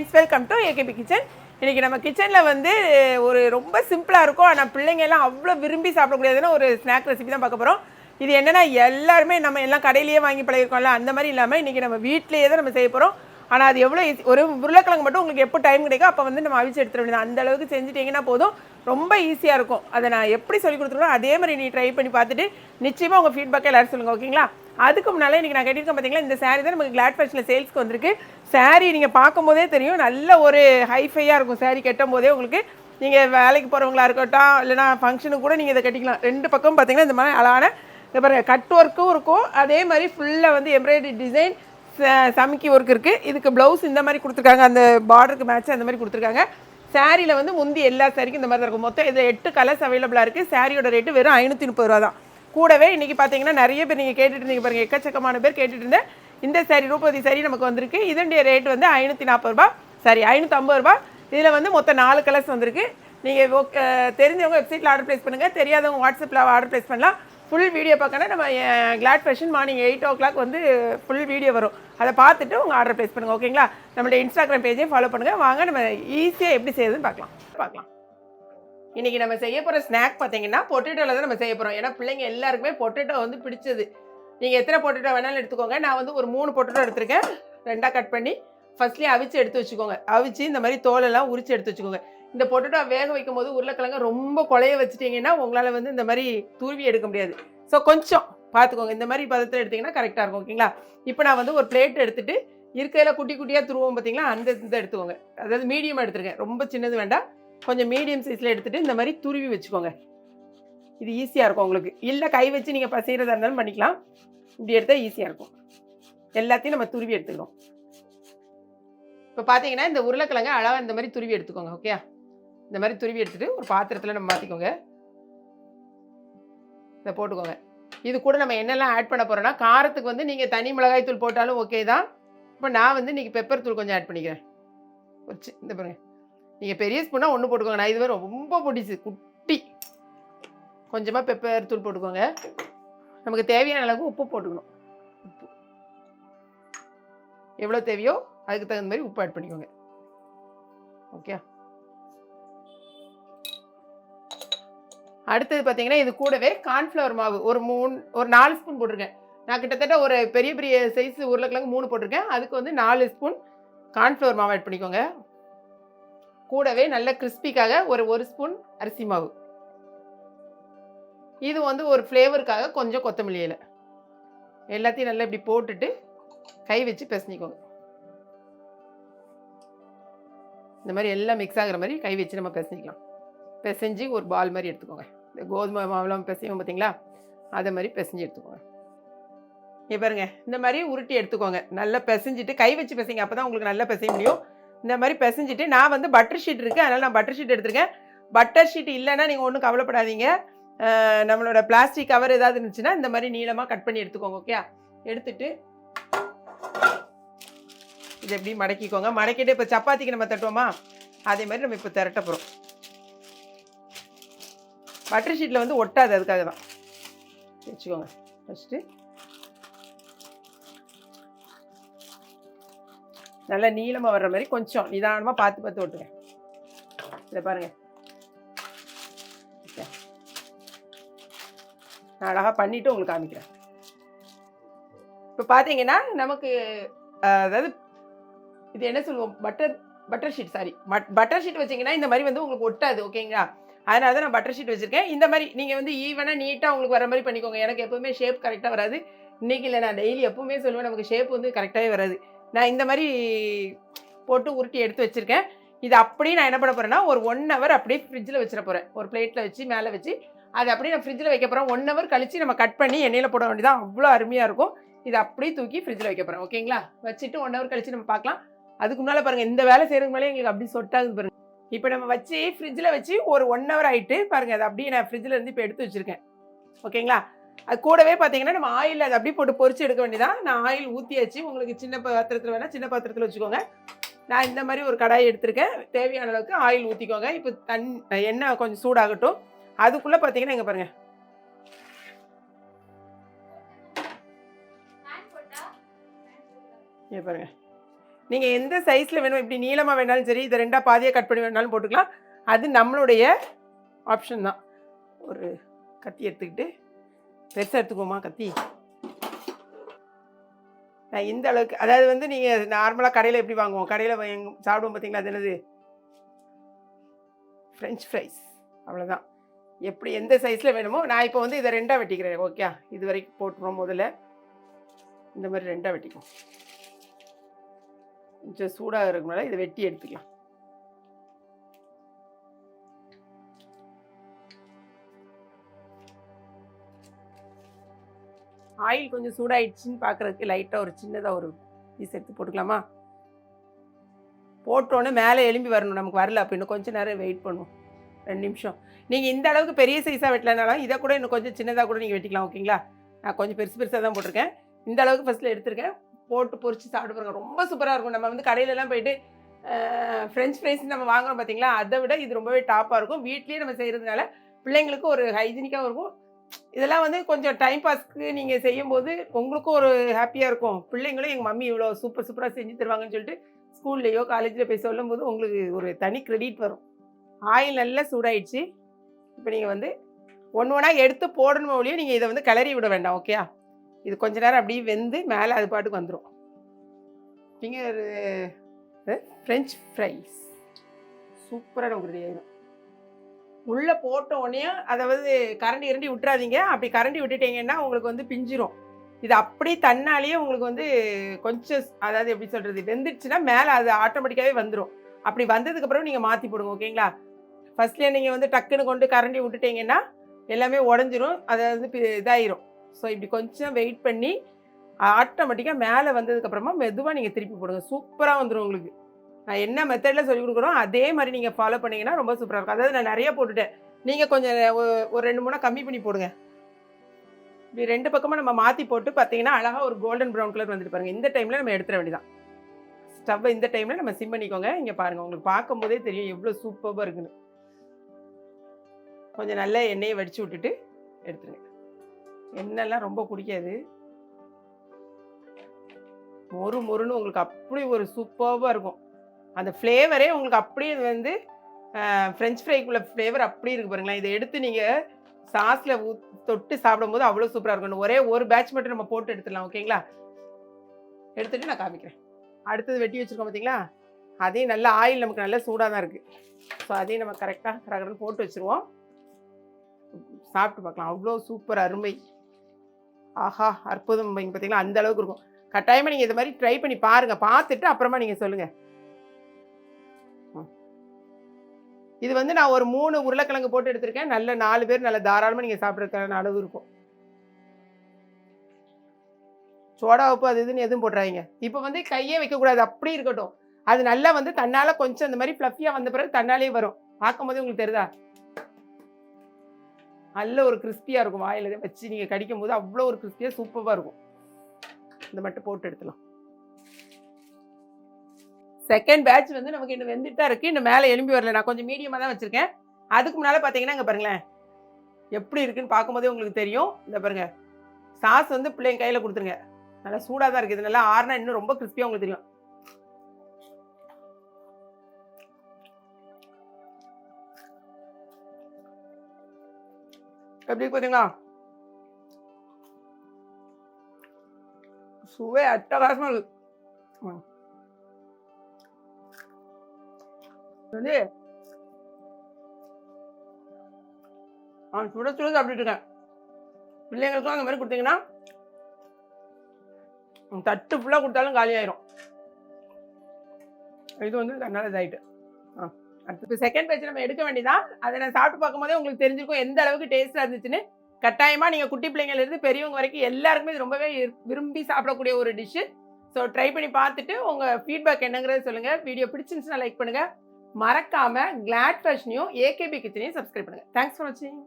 Friends welcome to AKP kitchen இன்றைக்கி நம்ம கிச்சனில் வந்து ஒரு ரொம்ப சிம்பிளாக இருக்கும். ஆனால் பிள்ளைங்க எல்லாம் அவ்வளோ விரும்பி சாப்பிடக்கூடியதுன்னு ஒரு ஸ்நாக் ரெசிபி தான் பார்க்க போகிறோம் இது என்னென்னா எல்லாருமே நம்ம எல்லாம் கடையிலேயே வாங்கி பழகிருக்கோம்ல அந்த மாதிரி இல்லாமல் இன்றைக்கி நம்ம வீட்டிலேயே தான் நம்ம செய்ய போகிறோம் ஆனால் அது எவ்வளோ ஒரு உருளைக்கிழங்கு மட்டும் உங்களுக்கு எப்போ டைம் கிடைக்கும் அப்போ வந்து நம்ம அவிச்சு எடுத்துட வேண்டியது அந்த அளவுக்கு செஞ்சுட்டிங்கன்னா போதும். ரொம்ப ஈஸியாக இருக்கும். அதை நான் எப்படி சொல்லி கொடுத்துருக்கோம் அதே மாதிரி நீ ட்ரை பண்ணி பார்த்துட்டு நிச்சயமாக உங்கள் ஃபீட்பேக்கை எல்லாரும் சொல்லுங்கள் ஓகேங்களா அதுக்கு முன்னால் இன்றைக்கி நான் கேட்டிருக்கேன் பார்த்தீங்களா இந்த saree தான் நமக்கு கிளாட் ஃபேஷனில் சேல்ஸ்க்கு வந்திருக்கு. சாரீ நீங்கள் பார்க்கும்போதே தெரியும் நல்ல ஒரு ஹைஃபையாக இருக்கும் சாரீ கட்டும் போதே உங்களுக்கு. நீங்கள் வேலைக்கு போகிறவங்களா இருக்கட்டும் இல்லைனா ஃபங்க்ஷனுக்கு கூட நீங்கள் இதை கட்டிக்கலாம். ரெண்டு பக்கம் பார்த்தீங்கன்னா இந்த மாதிரி அழகான இப்போ கட் ஒர்க்கும் இருக்கும். அதே மாதிரி ஃபுல்லாக வந்து எம்ப்ராய்டரி டிசைன் சமைக்கி ஒர்க் இருக்குது இதுக்கு ப்ளவுஸ் இந்த மாதிரி கொடுத்துருக்காங்க. அந்த பார்டருக்கு மேட்ச் அந்த மாதிரி கொடுத்துருக்காங்க. சாரியில் வந்து முந்தி எல்லா சாரிக்கும் இந்த மாதிரி தான் இருக்கும். மொத்தம் இதில் எட்டு கலர்ஸ் அவைலபிளாக இருக்குது சாரியோட ரேட்டு வெறும் ஐநூற்றி முப்பது ரூபா தான் கூடவே இன்றைக்கி பார்த்தீங்கன்னா நிறைய பேர் நீங்கள் கேட்டுட்டு இருந்தீங்க பாருங்கள் எக்கச்சக்கமான பேர் கேட்டுட்டு இருந்தேன். இந்த சாரி ரூபதி சாரி நமக்கு வந்திருக்கு. இதனுடைய ரேட் வந்து ஐநூற்றி நாற்பது ரூபா சாரி ஐநூற்றம்பது ரூபா இதில் வந்து மொத்தம் நாலு கலர்ஸ் வந்திருக்கு. நீங்கள் தெரிஞ்சவங்க வெப்சைட்டில் ஆர்டர் ப்ளேஸ் பண்ணுங்கள் தெரியாதவங்க வாட்ஸ்அப்பில் ஆர்டர் ப்ளேஸ் பண்ணலாம். ஃபுல் வீடியோ பார்க்கணும் நம்ம glad fashion morning eight o'clock வந்து ஃபுல் வீடியோ வரும். அதை பார்த்துட்டு உங்கள் ஆர்டர் ப்ளேஸ் பண்ணுங்கள் ஓகேங்களா நம்மளுடைய இன்ஸ்டாகிராம் பேஜையும் ஃபாலோ பண்ணுங்கள் வாங்க நம்ம ஈஸியாக எப்படி செய்யுதுன்னு பார்க்கலாம். பார்க்கலாம். இன்றைக்கி நம்ம செய்ய போகிற ஸ்நாக் பார்த்தீங்கன்னா பொட்டேட்டோவில் தான் நம்ம செய்ய போகிறோம் ஏன்னா பிள்ளைங்க எல்லாருக்குமே பொட்டேட்டோ வந்து பிடிச்சது. நீங்கள் எத்தனை பொட்டேட்டோ வேணாலும் எடுத்துக்கோங்க. நான் வந்து ஒரு மூணு பொட்டேட்டோ எடுத்திருக்கேன். ரெண்டாக கட் பண்ணி ஃபஸ்ட்லேயே அவிச்சு எடுத்து வச்சுக்கோங்க. அவிச்சு இந்த மாதிரி தோலெல்லாம் உரிச்சு எடுத்து வச்சுக்கோங்க. இந்த பொட்டேட்டோ வேக வைக்கும் போது உருளைக்கிழங்க ரொம்ப குழைய வச்சுட்டீங்கன்னா உங்களால் வந்து இந்த மாதிரி துருவி எடுக்க முடியாது. ஸோ கொஞ்சம் பார்த்துக்கோங்க இந்த மாதிரி பதத்தில் எடுத்திங்கன்னா கரெக்டாக இருக்கும் ஓகேங்களா? இப்போ நான் வந்து ஒரு பிளேட் எடுத்துட்டு இருக்கையில் குட்டி குட்டியாக துருவோம் பார்த்தீங்களா அந்த இதை எடுத்துக்கோங்க. அதாவது மீடியம் எடுத்துருக்கேன். ரொம்ப சின்னது வேண்டாம். கொஞ்சம் மீடியம் சைஸில் எடுத்துகிட்டு இந்த மாதிரி துருவி வச்சுக்கோங்க. இது ஈஸியாக இருக்கும் உங்களுக்கு. இல்லை கை வச்சு நீங்கள் பசைகிறதா இருந்தாலும் பண்ணிக்கலாம். இப்படி எடுத்தால் ஈஸியாக இருக்கும். எல்லாத்தையும் நம்ம துருவி எடுத்துக்கிறோம் இப்போ பார்த்தீங்கன்னா இந்த உருளைக்கிழங்கு அழகாக இந்த மாதிரி துருவி எடுத்துக்கோங்க ஓகே இந்த மாதிரி துருவி எடுத்துகிட்டு ஒரு பாத்திரத்தில் நம்ம மாற்றிக்கோங்க இதை போட்டுக்கோங்க. இது கூட நம்ம என்னெல்லாம் ஆட் பண்ண போகிறோன்னா காரத்துக்கு வந்து நீங்கள் தனி மிளகாய் தூள் போட்டாலும் ஓகே தான். இப்போ நான் வந்து இன்றைக்கி பெப்பர் தூள் கொஞ்சம் ஆட் பண்ணிக்கிறேன். ஒரு இந்த பாருங்கள் நீங்கள் பெரிய ஸ்பூனாக ஒன்று போட்டுக்கோங்க. நான் இதுவே ரொம்ப பிடிச்சி குட்டி. கொஞ்சமாக பெப்பர் தூள் போட்டுக்கோங்க. நமக்கு தேவையான அளவுக்கு உப்பு போட்டுக்கணும். உப்பு. எவ்வளோ தேவையோ அதுக்கு தகுந்த மாதிரி உப்பு ஆட் பண்ணிக்கோங்க. ஓகே அடுத்தது பார்த்தீங்கன்னா இது கூடவே கார்ன்ஃப்ளவர் மாவு. ஒரு மூணு ஒரு நாலு ஸ்பூன் போட்டிருக்கேன். நான் கிட்டத்தட்ட ஒரு பெரிய பெரிய சைஸ் உருளைக்கிழங்கு மூணு போட்டிருக்கேன். அதுக்கு வந்து நாலு ஸ்பூன் கார்ன்ஃப்ளவர் மாவு ஆட் பண்ணிக்கோங்க. கூடவே நல்ல கிறிஸ்பிக்காக ஒரு ஒரு ஸ்பூன் அரிசி மாவு. இது வந்து ஒரு ஃப்ளேவருக்காக கொஞ்சம் கொத்தமல்லி இலை. எல்லாத்தையும் நல்லா இப்படி போட்டுட்டு கை வச்சு பிசைஞ்சிக்கோங்க. இந்த மாதிரி எல்லாம் மிக்ஸ் ஆகிற மாதிரி கை வச்சு நம்ம பிசைஞ்சிக்கலாம். பிசைஞ்சு ஒரு பால் மாதிரி எடுத்துக்கோங்க. இந்த கோதுமை மாவுலாம் பிசையும் பார்த்தீங்களா? அதை மாதிரி பிசைஞ்சு எடுத்துக்கோங்க. இங்க பாருங்க இந்த மாதிரி உருட்டி எடுத்துக்கோங்க. நல்லா பிசைஞ்சிட்டு கை வச்சு பிசைங்க. அப்போ தான் உங்களுக்கு நல்லா பிசைய முடியும். இந்த மாதிரி பிசைஞ்சிட்டு நான் வந்து பட்டர் ஷீட் இருக்குது அதனால் நான் பட்டர் ஷீட் எடுத்திருக்கேன். பட்டர் ஷீட் இல்லைன்னா நீங்கள் ஒன்றும் கவலைப்படாதீங்க. நம்மளோட பிளாஸ்டிக் கவர் ஏதாவது இருந்துச்சுன்னா இந்த மாதிரி நீளமாக கட் பண்ணி எடுத்துக்கோங்க ஓகே எடுத்துட்டு இது எப்படி மடக்கிக்கோங்க. மடக்கிட்டு இப்போ சப்பாத்திக்கு நம்ம தட்டுவோமா? அதே மாதிரி நம்ம இப்போ திரட்ட போகிறோம் பட்டர் ஷீட்டில் வந்து ஒட்டாது அதுக்காக தான் வச்சுக்கோங்க. ஃபஸ்ட்டு நல்லா நீளமாக வர்ற மாதிரி கொஞ்சம் நிதானமாக பார்த்து பார்த்து ஓட்டுங்க. இதை பாருங்கள் நான் அழகாக பண்ணிவிட்டு உங்களுக்கு காமிக்கிறேன். இப்போ பார்த்தீங்கன்னா நமக்கு அதாவது இது என்ன சொல்லுவோம்? Butter butter sheet sorry. Butter sheet வச்சீங்கன்னா இந்த மாதிரி வந்து உங்களுக்கு ஒட்டாது ஓகேங்களா? அதனால தான் நான் பட்டர் ஷீட் வச்சுருக்கேன். இந்த மாதிரி நீங்கள் வந்து ஈவனாக நீட்டாக உங்களுக்கு வர மாதிரி பண்ணிக்கோங்க. எனக்கு எப்போவுமே ஷேப் கரெக்டாக வராது. இன்றைக்கி இல்லை நான் டெய்லி எப்போவுமே சொல்லுவேன் நமக்கு ஷேப் வந்து கரெக்டாகவே வராது. நான் இந்த மாதிரி போட்டு உருட்டி எடுத்து வச்சுருக்கேன். இது அப்படியே நான் என்ன பண்ண போகிறேன்னா ஒரு ஒன் ஹவர் அப்படியே ஃப்ரிட்ஜில் வச்சிட போகிறேன் ஒரு பிளேட்டில் வச்சு மேலே வச்சு. அது அப்படியே நான் ஃப்ரிட்ஜில் வைக்க போகிறேன் ஒன் ஹவர் கழித்து நம்ம கட் பண்ணி எண்ணெயில் போட வேண்டியதான் அவ்வளோ அருமையாக இருக்கும். இது அப்படியே தூக்கி ஃப்ரிட்ஜில் வைக்க போகிறேன் ஓகேங்களா வச்சுட்டு ஒன் ஹவர் கழிச்சு நம்ம பார்க்கலாம். அதுக்கு முன்னால் பாருங்கள் இந்த வேலை செய்கிறதுக்கு மேலே எங்களுக்கு அப்படி சொட்டாகுது பாருங்க. இப்போ நம்ம வச்சு ஃப்ரிட்ஜில் வச்சு ஒரு ஒன் ஹவர் ஆகிட்டு பாருங்கள் அது அப்படியே நான் ஃப்ரிட்ஜில் இருந்து இப்போ எடுத்து வச்சுருக்கேன். ஓகேங்களா அது கூடவே பார்த்தீங்கன்னா நம்ம ஆயில் அதை அப்படியே போட்டு பொறிச்சு எடுக்க வேண்டியதான் நான் ஆயில் ஊற்றியாச்சு உங்களுக்கு சின்ன பாத்திரத்தில் வேணால் சின்ன பாத்திரத்தில் வச்சுக்கோங்க. நான் இந்த மாதிரி ஒரு கடாய் எடுத்திருக்கேன். தேவையான அளவுக்கு ஆயில் ஊற்றிக்கோங்க இப்போ தன் எண்ணெய் கொஞ்சம் சூடாகட்டும். அதுக்குள்ளே பார்த்தீங்கன்னா இங்கே பாருங்கள் இங்கே பாருங்கள் நீங்கள் எந்த சைஸில் வேணும் இப்படி நீளமாக வேணாலும் சரி இதை ரெண்டாக பாதியாக கட் பண்ணி வேணாலும் போட்டுக்கலாம். அது நம்மளுடைய ஆப்ஷன் தான். ஒரு கத்தி எடுத்துக்கிட்டு பெருசாக எடுத்துக்கோமா கத்தி? நான் இந்த அளவுக்கு அதாவது வந்து நீங்கள் நார்மலாக கடையில் எப்படி வாங்குவோம்? கடையில் சாப்பிடுவோம் பார்த்தீங்களா அது என்னது? ஃப்ரெஞ்ச் ஃப்ரைஸ் அவ்வளோதான் எப்படி எந்த சைஸில் வேணுமோ நான் இப்போ வந்து இதை ரெண்டாக வெட்டிக்கிறேன் ஓகே இது வரைக்கும் போட்டுருவோம் முதல்ல. இந்த மாதிரி ரெண்டாக வெட்டிக்கும் கொஞ்சம் சூடாக இருக்கனால இதை வெட்டி எடுத்துக்கலாம். ஆயில் கொஞ்சம் சூடாயிடுச்சுன்னு பார்க்குறதுக்கு லைட்டாக ஒரு சின்னதாக ஒரு பீஸ் எடுத்து போட்டுக்கலாமா? போட்டோன்னே மேலே எலும்பி வரணும் நமக்கு வரல அப்போ இன்னும் கொஞ்சம் நேரம் வெயிட் பண்ணுவோம். ரெண்டு நிமிஷம். நீங்கள் இந்த அளவுக்கு பெரிய சைஸாக வெட்டலனாலும் இதை கூட இன்னும் கொஞ்சம் சின்னதாக கூட நீங்கள் வெட்டிக்கலாம் ஓகேங்களா நான் கொஞ்சம் பெருசு பெருசாக தான் போட்டிருக்கேன். இந்த அளவுக்கு ஃபஸ்ட்டில் எடுத்திருக்கேன். போட்டு பொறிச்சு சாப்பிட்டு பாருங்க. ரொம்ப சூப்பராக இருக்கும். நம்ம வந்து கடையிலலாம் போயிட்டு ஃப்ரெஞ்ச் ஃப்ரைஸ் நம்ம வாங்குறோம் பார்த்தீங்களா அதை விட இது ரொம்பவே டாப்பாக இருக்கும். வீட்லேயே நம்ம செய்கிறதுனால பிள்ளைங்களுக்கு ஒரு ஹைஜீனிக்காகவும் இருக்கும். இதெல்லாம் வந்து கொஞ்சம் டைம் பாஸ்க்கு நீங்கள் செய்யும்போது உங்களுக்கும் ஒரு ஹாப்பியாக இருக்கும். பிள்ளைங்களும் எங்கள் மம்மி இவ்வளோ சூப்பர் சூப்பராக செஞ்சு தருவாங்கன்னு சொல்லிட்டு ஸ்கூல்லையோ காலேஜில் போய் சொல்லும்போது உங்களுக்கு ஒரு தனி கிரெடிட் வரும். ஆயில் நல்லா சூடாயிடுச்சு. இப்போ நீங்கள் வந்து ஒன்று ஒன்றா எடுத்து போடணும் ஒழிய நீங்கள் இதை வந்து கிளறி விட வேண்டாம் ஓகேயா இது கொஞ்ச நேரம் அப்படியே வெந்து மேலே அது பாட்டுக்கு வந்துடும் ஃபிங்கர் ஃப்ரெஞ்ச் ஃப்ரைஸ் சூப்பராக நமக்கு ரெடி ஆகிடும் உள்ளே போட்ட உடனே அதாவது கரண்டி இரண்டி விட்டுறாதீங்க. அப்படி கரண்டி விட்டுட்டீங்கன்னா உங்களுக்கு வந்து பிஞ்சிரும். இது அப்படி தன்னாலேயே உங்களுக்கு வந்து கொஞ்சம் அதாவது எப்படி சொல்கிறது வெந்துடுச்சுன்னா மேலே அது ஆட்டோமேட்டிக்காகவே வந்துடும் அப்படி வந்ததுக்கப்புறம் நீங்கள் மாற்றி போடுங்க ஓகேங்களா? ஃபஸ்ட்லேயே நீங்கள் வந்து டக்குன்னு கொண்டு கரண்டி விட்டுட்டீங்கன்னா எல்லாமே உடஞ்சிரும் அது வந்து பி- இதாயிரும். ஸோ இப்படி கொஞ்சம் வெயிட் பண்ணி ஆட்டோமேட்டிக்காக மேலே வந்ததுக்கப்புறமா மெதுவாக நீங்கள் திருப்பி போடுங்க. சூப்பராக வந்துடும் உங்களுக்கு. நான் என்ன மெத்தடில் சொல்லி கொடுக்குறோம் அதே மாதிரி நீங்கள் ஃபாலோ பண்ணீங்கன்னா ரொம்ப சூப்பராக இருக்கும். அதாவது நான் நிறைய போட்டுட்டேன் நீங்கள் கொஞ்சம் ஒரு ரெண்டு மூணாக கம்மி பண்ணி போடுங்க. இப்படி ரெண்டு பக்கமும் நம்ம மாற்றி போட்டு பார்த்தீங்கன்னா அழகாக ஒரு கோல்டன் ப்ரௌன் கலர் வந்துட்டு பாருங்கள் இந்த டைமில் நம்ம எடுத்துட வேண்டியதான் ஸ்டவ்வை இந்த டைமில் நம்ம சிம் பண்ணிக்கோங்க. இங்கே பாருங்கள் உங்களுக்கு பார்க்கும்போதே தெரியும் எவ்வளோ சூப்பராக இருக்குன்னு. கொஞ்சம் நல்ல எண்ணெயை வடித்து விட்டுட்டு எடுத்துருங்க. எண்ணெய்லாம் ரொம்ப பிடிக்காது. மொறு மொறுன்னு உங்களுக்கு அப்படி ஒரு சூப்பராக இருக்கும். அந்த ஃப்ளேவரே உங்களுக்கு அப்படியே வந்து ஃப்ரெஞ்ச் ஃப்ரைக்குள்ள ஃப்ளேவர் அப்படி இருக்கு பாருங்களேன். இதை எடுத்து நீங்கள் சாஸில் தொட்டு சாப்பிடும்போது அவ்வளோ சூப்பராக இருக்கும். ஒரே ஒரு பேட்ச் மட்டும் நம்ம போட்டு எடுத்துடலாம் ஓகேங்களா? எடுத்துகிட்டு நான் காமிக்கிறேன். அடுத்தது வெட்டி வச்சுருக்கோம் பார்த்தீங்களா அதையும் நல்ல ஆயில் நமக்கு நல்ல சூடாக தான் இருக்குது ஸோ அதையும் நம்ம கரெக்டாக கரகரன்னு போட்டு வச்சுருவோம். சாப்பிட்டு பார்க்கலாம். அவ்வளோ சூப்பர் அருமை. ஆஹா அற்புதம் பார்த்தீங்களா அந்த அளவுக்கு இருக்கும். கட்டாயமாக நீங்கள் இது மாதிரி ட்ரை பண்ணி பாருங்கள் பார்த்துட்டு அப்புறமா நீங்கள் சொல்லுங்கள் இது வந்து நான் ஒரு மூணு உருளைக்கிழங்கு போட்டு எடுத்திருக்கேன். நல்ல நாலு பேர் நல்ல தாராளமாக நீங்கள் சாப்பிட்றதுக்கான அளவு இருக்கும். சோடா உப்பு அது இதுன்னு எதுவும் போடுறாங்க இப்போ வந்து கையே வைக்கக்கூடாது. அப்படி இருக்கட்டும். அது நல்லா வந்து தன்னால் கொஞ்சம் இந்த மாதிரி ஃப்ளஃபியாக வந்த பிறகு தன்னாலே வரும். பார்க்கும்போதே உங்களுக்கு தெரியுதா நல்ல ஒரு கிறிஸ்பியாக இருக்கும். வாயில் வச்சு நீங்கள் கடிக்கும் போது அவ்வளோ ஒரு கிறிஸ்பியாக சூப்பராக இருக்கும். இந்த மட்டும் போட்டு எடுத்துலாம் செகண்ட் பேட்ச் வந்து நமக்கு இன்னும் வெந்துட்டு தான் இருக்குது இன்னும் மேலே எலும்பி வரல. நான் கொஞ்சம் மீடியமாக தான் வச்சுருக்கேன். அதுக்கு முன்னால் பார்த்தீங்கன்னா இங்கே பாருங்களேன். எப்படி இருக்குன்னு பார்க்கும்போதே உங்களுக்கு தெரியும். இந்த பாருங்க. சாஸ் வந்து பிள்ளைங்க கையில் கொடுத்துருங்க. நல்லா சூடாக தான் இருக்குது நல்லா ஆறுனா இன்னும் ரொம்ப கிறிஸ்பியாக உங்களுக்கு தெரியும். எப்படி பார்த்தீங்களா சுவை அட்டகாசமாக இருக்கு. வந்து அவன் சுட சுட சாப்பிட்டுட்டு இருக்கேன். பிள்ளைங்களுக்கும் அந்த மாதிரி கொடுத்தீங்கன்னா தட்டு ஃபுல்லாக கொடுத்தாலும் காலியாயிரும் இது வந்து தன்னால இதாயிட்டு. ஆ அடுத்து இப்போ செகண்ட் பேஜ் நம்ம எடுக்க வேண்டியதான் அதை நான் சாப்பிட்டு பார்க்கும்போதே உங்களுக்கு தெரிஞ்சிருக்கும் எந்த அளவுக்கு டேஸ்ட்டாக இருந்துச்சுன்னு. கட்டாயமாக நீங்கள் குட்டி பிள்ளைங்கள்ல இருந்து பெரியவங்க வரைக்கும் எல்லாருக்குமே இது ரொம்பவே விரும்பி சாப்பிடக்கூடிய ஒரு டிஷ்ஷு ஸோ ட்ரை பண்ணி பார்த்துட்டு உங்கள் ஃபீட்பேக் என்னங்கிறத சொல்லுங்கள் வீடியோ பிடிச்சிருந்துச்சுன்னா லைக் பண்ணுங்கள் மறக்காமல் கிளாட் ஃபேஷனையும் ஏகேபி கிச்சனையும் சப்ஸ்கிரைப் பண்ணுங்க. தேங்க்ஸ் ஃபார் வாட்சிங்